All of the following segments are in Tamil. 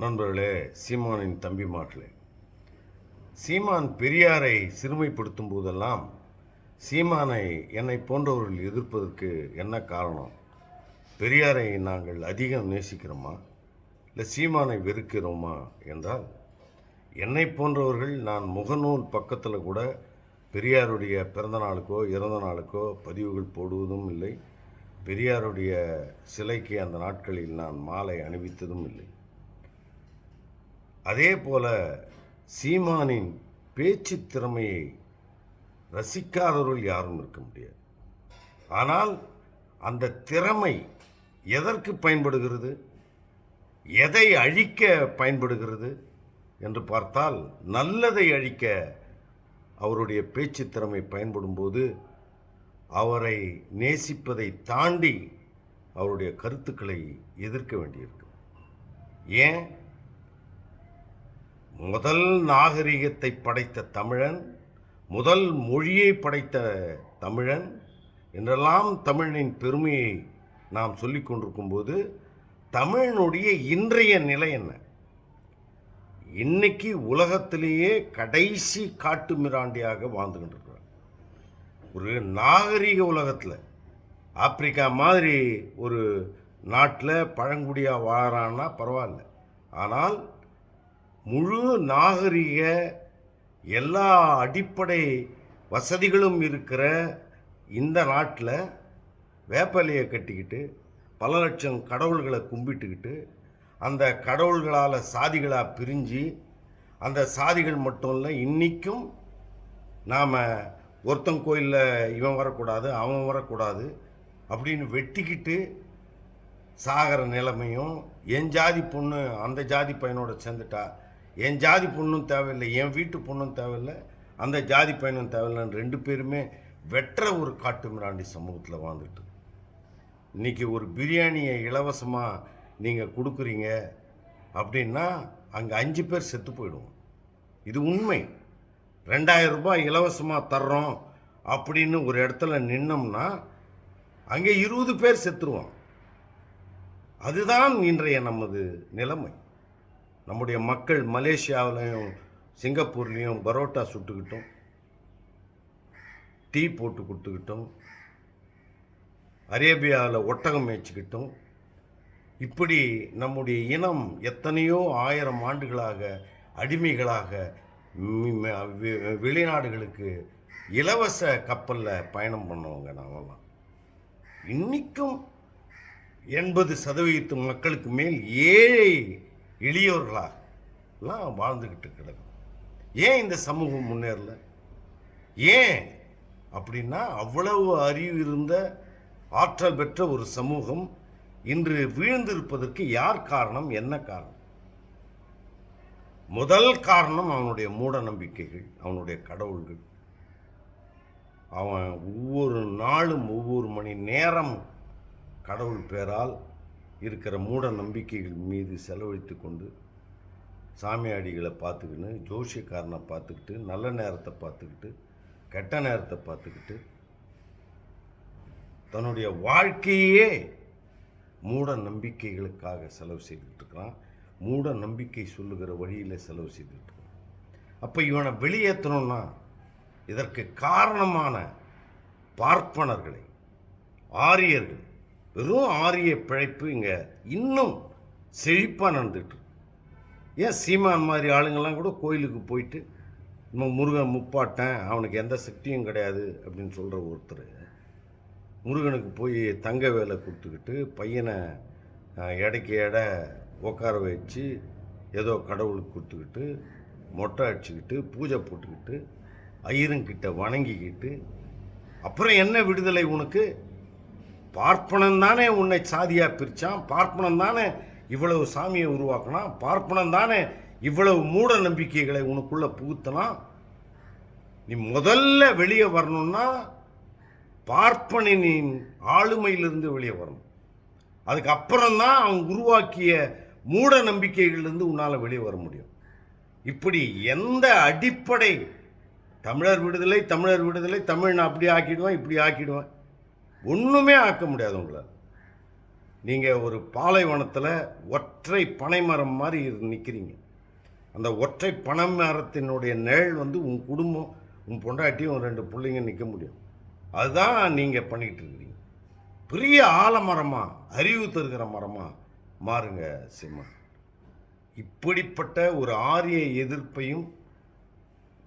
நண்பர்களே சீமானின் தம்பிமார்களே சீமான் பெரியாரை சிறுமைப்படுத்தும் போதெல்லாம் சீமானை என்னை போன்றவர்கள் எதிர்ப்பதற்கு என்ன காரணம்? பெரியாரை நாங்கள் அதிகம் நேசிக்கிறோமா? இல்லை சீமானை வெறுக்கிறோமா என்றால் என்னை போன்றவர்கள் நான் முகநூல் பக்கத்தில் கூட பெரியாருடைய பிறந்த நாளுக்கோ இறந்த நாளுக்கோ பதிவுகள் போடுவதும் இல்லை. பெரியாருடைய சிலைக்கு அந்த நாட்களில் நான் மாலை அணிவித்ததும் இல்லை. அதே போல சீமானின் பேச்சு திறமையை ரசிக்காதவர்கள் யாரும் இருக்க முடியாது. ஆனால் அந்த திறமை எதற்கு பயன்படுகிறது? எதை அழிக்க பயன்படுகிறது? என்று பார்த்தால் நல்லதை அழிக்க அவருடைய பேச்சு திறமை பயன்படும்போது அவரை நேசிப்பதை தாண்டி அவருடைய கருத்துக்களை எதிர்க்க வேண்டியிருக்கும். ஏன்? முதல் நாகரிகத்தை படைத்த தமிழன் முதல் மொழியை படைத்த தமிழன் என்றெல்லாம் தமிழனின் பெருமையை நாம் சொல்லி கொண்டிருக்கும்போது தமிழனுடைய இன்றைய நிலை என்ன? இன்னைக்கு உலகத்திலேயே கடைசி காட்டு மிராண்டியாக வாழ்ந்து ஒரு நாகரிக உலகத்தில் ஆப்பிரிக்கா மாதிரி ஒரு நாட்டில் பழங்குடியாக வாழறான்னா பரவாயில்ல. ஆனால் முழு நாகரிக எல்லா அடிப்படை வசதிகளும் இருக்கிற இந்த நாட்டில் வேப்பலையை கட்டிக்கிட்டு பல லட்சம் கடவுள்களை கும்பிட்டுக்கிட்டு அந்த கடவுள்களால் சாதிகளாக பிரிஞ்சு அந்த சாதிகள் மட்டும் இல்லை இன்றைக்கும் நாம் ஒருத்தன் கோயிலில் இவன் வரக்கூடாது அவன் வரக்கூடாது அப்படின்னு வெட்டிக்கிட்டு சாகிற நிலைமையும் என் ஜாதி பொண்ணு அந்த ஜாதி பையனோட சேர்ந்துட்டா என் ஜாதி பொண்ணும் தேவையில்லை என் வீட்டு பொண்ணும் தேவையில்லை அந்த ஜாதி பையனும் தேவையில்லைன்னு ரெண்டு பேருமே வெற்ற ஒரு காட்டு மிராண்டி சமூகத்தில் வாழ்ந்துட்டு. இன்றைக்கி ஒரு பிரியாணியை இலவசமாக நீங்கள் கொடுக்குறீங்க அப்படின்னா அங்கே அஞ்சு பேர் செத்து போயிடுவோம். இது உண்மை. ரெண்டாயிரம் ரூபாய் இலவசமாக தர்றோம் அப்படின்னு ஒரு இடத்துல நின்னோம்னா அங்கே இருபது பேர் செத்துருவோம் அதுதான் இன்றைய நமது நிலைமை. நம்முடைய மக்கள் மலேசியாவிலையும் சிங்கப்பூர்லேயும் பரோட்டா சுட்டுக்கிட்டும் டீ போட்டு கொடுத்துக்கிட்டும் அரேபியாவில் ஒட்டகம் மேய்ச்சிக்கிட்டும் இப்படி நம்முடைய இனம் எத்தனையோ ஆயிரம் ஆண்டுகளாக அடிமைகளாக வெளிநாடுகளுக்கு இலவச கப்பலில் பயணம் பண்ணுவோங்க நாமெல்லாம். இன்றைக்கும் எண்பது சதவீதத்து மக்களுக்கு மேல் ஏழை எளியவர்களாக எல்லாம் வாழ்ந்துக்கிட்டு கிடக்கும். ஏன் இந்த சமூகம் முன்னேறல? ஏன் அப்படின்னா அவ்வளவு அறிவு இருந்த ஆற்றல் பெற்ற ஒரு சமூகம் இன்று வீழ்ந்திருப்பதற்கு யார் காரணம்? என்ன காரணம்? முதல் காரணம் அவனுடைய மூட நம்பிக்கைகள் அவனுடைய கடவுள்கள். அவன் ஒவ்வொரு நாளும் ஒவ்வொரு மணி நேரம் கடவுள் பேரால் இருக்கிற மூட நம்பிக்கைகள் மீது செலவழித்து கொண்டு சாமியாடிகளை பார்த்துக்கின்னு ஜோஷியக்காரனை பார்த்துக்கிட்டு நல்ல நேரத்தை பார்த்துக்கிட்டு கெட்ட நேரத்தை பார்த்துக்கிட்டு தன்னுடைய வாழ்க்கையே மூட நம்பிக்கைகளுக்காக செலவு செய்துட்ருக்கிறான் மூட நம்பிக்கை சொல்லுகிற வழியில் செலவு செய்துட்டுருக்கான் அப்போ இவனை வெளியேற்றணும்னா இதற்கு காரணமான பார்ப்பனர்களை ஆரியர்கள் வெறும் ஆரிய பிழைப்பு இங்கே இன்னும் செழிப்பாக நடந்துட்டு ஏன் சீமான் மாதிரி ஆளுங்கள்லாம் கூட கோயிலுக்கு போயிட்டு நம்ம முருகன் முப்பாட்டேன் அவனுக்கு எந்த சக்தியும் கிடையாது அப்படின்னு சொல்கிற ஒருத்தர் முருகனுக்கு போய் தங்க வேலை கொடுத்துக்கிட்டு பையனை இடைக்கு எடைக்கு எடை உட்கார வச்சு ஏதோ கடவுளுக்கு கொடுத்துக்கிட்டு மொட்டை அடிச்சுக்கிட்டு பூஜை போட்டுக்கிட்டு ஐயருங்கிட்ட வணங்கிக்கிட்டு அப்புறம் என்ன விடுதலை உனக்கு? பார்ப்பனன் தானே உன்னை சாதியாக பிரித்தான் பார்ப்பனன் தானே இவ்வளவு சாமியை உருவாக்கினான்? பார்ப்பனன் தானே இவ்வளவு மூட நம்பிக்கைகளை உனக்குள்ள புகுத்தலாம் நீ முதல்ல வெளியே வரணும்னா பார்ப்பனின் ஆளுமையிலிருந்து வெளியே வரணும். அதுக்கப்புறம்தான் அவங்க அவன் உருவாக்கிய மூட நம்பிக்கைகள்லேருந்து உன்னால் வெளியே வர முடியும். இப்படி எந்த அடிப்படை? தமிழர் விடுதலை தமிழர் விடுதலை தமிழ் நான் அப்படி ஆக்கிடுவேன் இப்படி ஆக்கிடுவேன். ஒன்றுமே ஆக்க முடியாது உங்களால் நீங்கள் ஒரு பாலைவனத்தில் ஒற்றை பனைமரம் மாதிரி நிற்கிறீங்க அந்த ஒற்றை பனை மரத்தினுடைய நிழல் வந்து உன் குடும்பம் உன் பொண்டாட்டியும் ரெண்டு பிள்ளைங்க நிற்க முடியும். அதுதான் நீங்கள் பண்ணிகிட்டு இருக்கிறீங்க. பெரிய ஆலமரமாக அறிவு தருகிற மரமாக மாறுங்க சிம்மன் இப்படிப்பட்ட ஒரு ஆரிய எதிர்ப்பையும்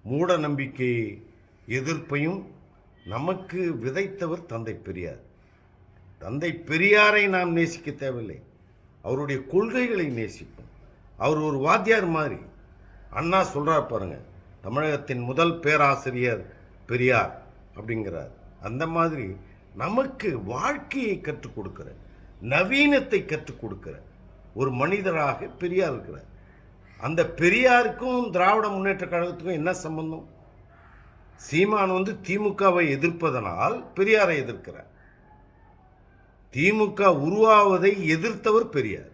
மூட நம்பிக்கை எதிர்ப்பையும் நமக்கு விதைத்தவர் தந்தை பெரியார். தந்தை பெரியாரை நாம் நேசிக்க தேவையில்லை. அவருடைய கொள்கைகளை நேசிப்போம். அவர் ஒரு வாத்தியார் மாதிரி. அண்ணா சொல்கிறார் பாருங்க தமிழகத்தின் முதல் பேராசிரியர் பெரியார் அப்படிங்கிறார். அந்த மாதிரி நமக்கு வாழ்க்கையை கற்றுக் கொடுக்கிற நவீனத்தை கற்றுக் கொடுக்கிற ஒரு மனிதராக பெரியார் இருக்கிறார். அந்த பெரியாருக்கும் திராவிட முன்னேற்ற கழகத்துக்கும் என்ன சம்பந்தம்? சீமான் வந்து திமுகவை எதிர்ப்பதனால் பெரியாரை எதிர்க்கிறார். திமுக உருவாவதை எதிர்த்தவர் பெரியார்.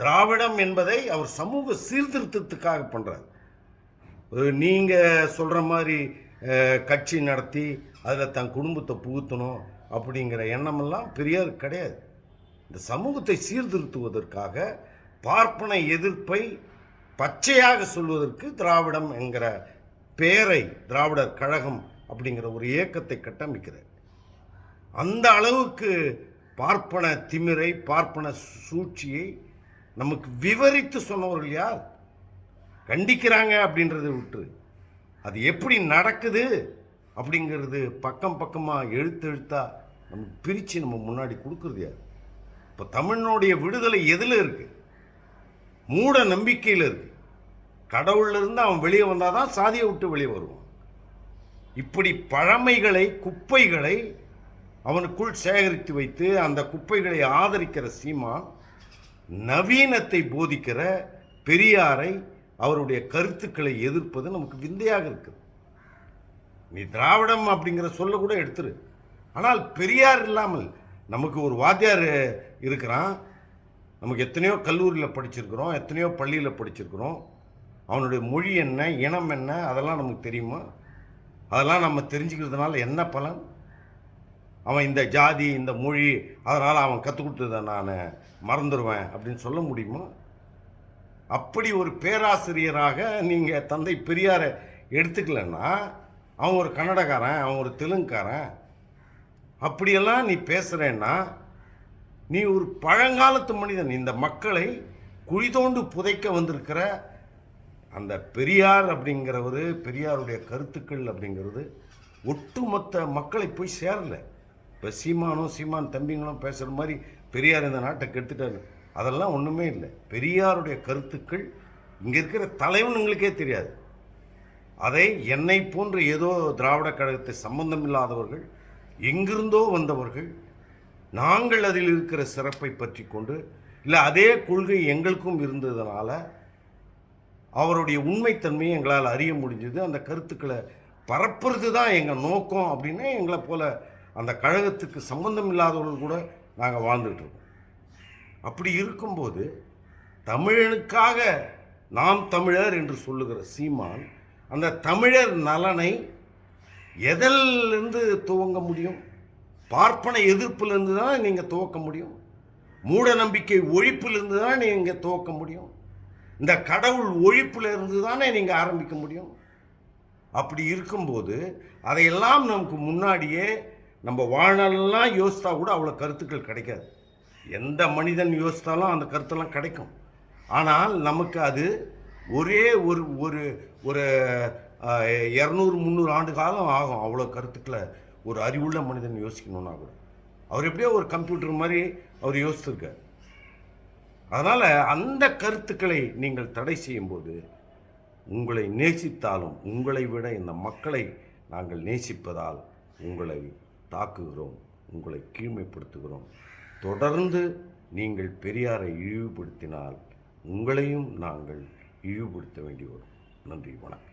திராவிடம் என்பதை அவர் சமூக சீர்திருத்தத்துக்காக பண்ணுறார் நீங்கள் சொல்கிற மாதிரி கட்சி நடத்தி அதில் தன் குடும்பத்தை புகுத்தணும் அப்படிங்கிற எண்ணமெல்லாம் பெரியார் கிடையாது. இந்த சமூகத்தை சீர்திருத்துவதற்காக பார்ப்பன எதிர்ப்பை பச்சையாக சொல்வதற்கு திராவிடம் என்கிற பேரை திராவிடர் கழகம் அப்படிங்கிற ஒரு இயக்கத்தை கட்டமைக்கிறார் அந்த அளவுக்கு பார்ப்பன திமிரை பார்ப்பன சூழ்ச்சியை நமக்கு விவரித்து சொன்னவர்கள் யார் கண்டிக்கிறாங்க அப்படின்றத விட்டு அது எப்படி நடக்குது அப்படிங்கிறது பக்கம் பக்கமாக எழுத்து எழுத்தா நமக்கு பிரித்து நம்ம முன்னாடி கொடுக்குறது யார்? இப்போ தமிழனுடைய விடுதலை எதில் இருக்குது மூட நம்பிக்கையில் இருக்குது கடவுளிலிருந்து அவன் வெளியே வந்தால் தான் சாதியை விட்டு வெளியே வருவான். இப்படி பழமைகளை குப்பைகளை அவனுக்குள் சேகரித்து வைத்து அந்த குப்பைகளை ஆதரிக்கிற சீமா நவீனத்தை போதிக்கிற பெரியாரை அவருடைய கருத்துக்களை எதிர்ப்பது நமக்கு விந்தையாக இருக்குது. நீ திராவிடம் அப்படிங்கிற சொல்ல கூட எடுத்துரு. ஆனால் பெரியார் இல்லாமல் நமக்கு ஒரு வாத்தியார் இருக்கிறான். நமக்கு எத்தனையோ கல்லூரியில் படிச்சிருக்கிறோம் எத்தனையோ பள்ளியில் படிச்சிருக்கிறோம். அவனுடைய மொழி என்ன இனம் என்ன அதெல்லாம் நமக்கு தெரியுமா? அதெல்லாம் நம்ம தெரிஞ்சுக்கிறதுனால என்ன பலன்? அவன் இந்த ஜாதி இந்த மொழி அதனால் அவன் கற்றுக் கொடுத்ததை நான் மறந்துடுவேன் அப்படின்னு சொல்ல முடியுமா? அப்படி ஒரு பேராசிரியராக நீங்கள் தந்தை பெரியாரை எடுத்துக்கலன்னா அவன் ஒரு கன்னடக்காரன் அவன் ஒரு தெலுங்குக்காரன். அப்படியெல்லாம் நீ பேசுகிறேன்னா நீ ஒரு பழங்காலத்து மனிதன். இந்த மக்களை குழி தோண்டு புதைக்க வந்திருக்கிற அந்த பெரியார் அப்படிங்கிறவர் பெரியாருடைய கருத்துக்கள் அப்படிங்கிறது ஒட்டுமொத்த மக்களை போய் சேரலை. இப்போ சீமானும் சீமான் தம்பிங்களும் பேசுகிற மாதிரி பெரியார் இந்த நாட்டை கெடுத்துட்டாரு. அதெல்லாம் ஒன்றுமே இல்லை. பெரியாருடைய கருத்துக்கள் இங்கே இருக்கிற தலைவனுங்களுக்கே தெரியாது. அதை என்னை போன்ற ஏதோ திராவிட கழகத்தை சம்பந்தம் இல்லாதவர்கள் எங்கிருந்தோ வந்தவர்கள் நாங்கள் அதில் இருக்கிற சிறப்பை பற்றி கொண்டு இல்லை அதே கொள்கை எங்களுக்கும் இருந்ததுனால அவருடைய உண்மைத்தன்மையை எங்களால் அறிய முடிஞ்சது. அந்த கருத்துக்களை பரப்புறது தான் எங்கள் நோக்கம் அப்படின்னு எங்களை போல அந்த கழகத்துக்கு சம்பந்தம் இல்லாதவர்கள் கூட நாங்கள் வாழ்ந்துட்டுருக்கோம் அப்படி இருக்கும்போது தமிழனுக்காக நாம் தமிழர் என்று சொல்லுகிற சீமான் அந்த தமிழர் நலனை எதிலிருந்து துவங்க முடியும்? பார்ப்பன எதிர்ப்பிலிருந்து தான் நீங்கள் துவக்க முடியும். மூட நம்பிக்கை ஒழிப்பிலிருந்து தான் நீங்கள் துவக்க முடியும். இந்த கடவுள் ஒழிப்புல இருந்து தானே நீங்கள் ஆரம்பிக்க முடியும்? அப்படி இருக்கும்போது அதையெல்லாம் நமக்கு முன்னாடியே நம்ம வாழலாம் யோசித்தா கூட அவ்வளோ கருத்துக்கள் கிடைக்காது. எந்த மனிதன் யோசித்தாலும் அந்த கருத்தெல்லாம் கிடைக்கும். ஆனால் நமக்கு அது ஒரே ஒரு ஒரு ஒரு இரநூறு முந்நூறு ஆண்டு காலம் ஆகும் அவ்வளோ கருத்துக்களை ஒரு அறிவுள்ள மனிதன் யோசிக்கணும்னா கூட. அவர் எப்படியோ ஒரு கம்ப்யூட்டர் மாதிரி அவர் யோசிச்சிருக்கார். அதனால் அந்த கருத்துக்களை நீங்கள் தடை செய்யும்போது உங்களை நேசித்தாலும் உங்களை விட இந்த மக்களை நாங்கள் நேசிப்பதால் உங்களை தாக்குகிறோம் உங்களை கீழ்மைப்படுத்துகிறோம். தொடர்ந்து நீங்கள் பெரியாரை இழிவுபடுத்தினால் உங்களையும் நாங்கள் இழிவுபடுத்த வேண்டி வரும். நன்றி வணக்கம்.